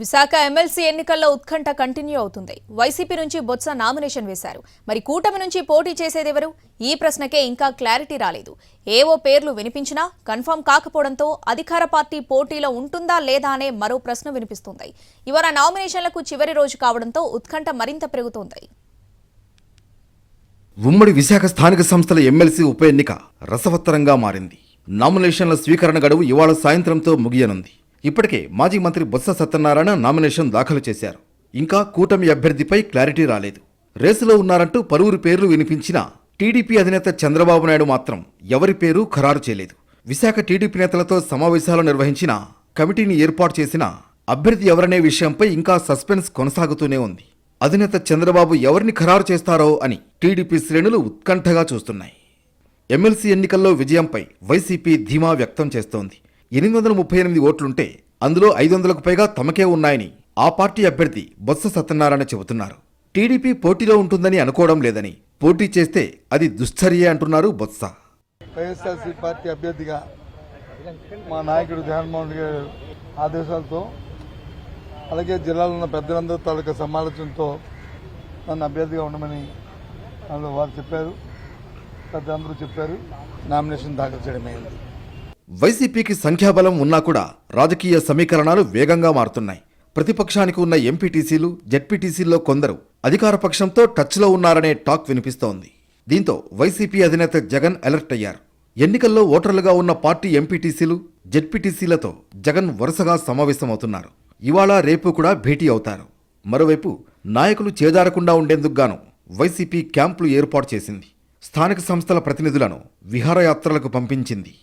Visakha MLC ఎన్నికల్లో ఉత్కంఠ continue అవుతుంది. వైసీపీ నుంచి బొత్స నామినేషన్ వేశారు. మరి కూటమి నుంచి పోటీ చేసేదెవరు? ఈ ప్రశ్నకే ఇంకా క్లారిటీ రాలేదు. ఏవో పేర్లు వినిపించినా కన్ఫర్మ్ కాకపోవడంతో అధికార పార్టీ పోటీలో ఉంటుందా లేదా అనే మరో ప్రశ్న వినిపిస్తుంది. ఇవాళ నామినేషన్లకు చివరి రోజు కావడంతో ఉత్కంఠ మరింత పెరుగుతోంది. ఉమ్మడి విశాఖ స్థానిక సంస్థల ఎమ్మెల్సీ ఉప ఎన్నిక రసవత్తరంగా మారింది. నామినేషన్ల స్వీకరణ గడువు ఇవాళ సాయంత్రంతో ముగియనుంది. ఇప్పటికే మాజీ మంత్రి బొత్స సత్యనారాయణ నామినేషన్ దాఖలు చేశారు. ఇంకా కూటమి అభ్యర్థిపై క్లారిటీ రాలేదు. రేసులో ఉన్నారంటూ పలువురు పేర్లు వినిపించినా టీడీపీ అధినేత చంద్రబాబు నాయుడు మాత్రం ఎవరి పేరు ఖరారు చేయలేదు. విశాఖ టీడీపీ నేతలతో సమావేశాలు నిర్వహించిన కమిటీని ఏర్పాటు చేసిన అభ్యర్థి ఎవరనే విషయంపై ఇంకా సస్పెన్స్ కొనసాగుతూనే ఉంది. అధినేత చంద్రబాబు ఎవరిని ఖరారు చేస్తారో అని టీడీపీ శ్రేణులు ఉత్కంఠగా చూస్తున్నాయి. ఎమ్మెల్సీ ఎన్నికల్లో విజయంపై వైసీపీ ధీమా వ్యక్తం చేస్తోంది. ఎనిమిది వందల ముప్పై ఎనిమిది ఓట్లుంటే అందులో ఐదు వందలకు పైగా తమకే ఉన్నాయని ఆ పార్టీ అభ్యర్థి బొత్స సత్యనారాయణ చెబుతున్నారు. టీడీపీ పోటీలో ఉంటుందని అనుకోవడం లేదని పోటీ చేస్తే అది దుశ్చర్య అంటున్నారు బొత్స. వైఎస్ఆర్సీ పార్టీ అభ్యర్థిగా మా నాయకుడు జగన్మోహన్ రెడ్డి గారి ఆదేశాలతో అలాగే జిల్లాలో ఉన్న పెద్దలందరూ తాలూకా సమాలోచనతో నన్ను అభ్యర్థిగా ఉండమని అందులో వారు చెప్పారు. పెద్దలందరూ చెప్పారు. నామినేషన్ దాఖలు చేయడమైంది వైసీపీకి సంఖ్యాబలం ఉన్నా కూడా రాజకీయ సమీకరణాలు వేగంగా మారుతున్నాయి. ప్రతిపక్షానికి ఉన్న ఎంపీటీసీలు జెడ్పీటీసీల్లో కొందరు అధికార పక్షంతో టచ్లో ఉన్నారనే టాక్ వినిపిస్తోంది. దీంతో వైసీపీ అధినేత జగన్ అలర్ట్ అయ్యారు. ఎన్నికల్లో ఓటర్లుగా ఉన్న పార్టీ ఎంపీటీసీలు జెడ్పీటీసీలతో జగన్ వరుసగా సమావేశమవుతున్నారు. ఇవాళ రేపు కూడా భేటీ అవుతారు. మరోవైపు నాయకులు చేజారకుండా ఉండేందుకు గాను వైసీపీ క్యాంపులు ఏర్పాటు చేసింది. స్థానిక సంస్థల ప్రతినిధులను విహారయాత్రలకు పంపించింది.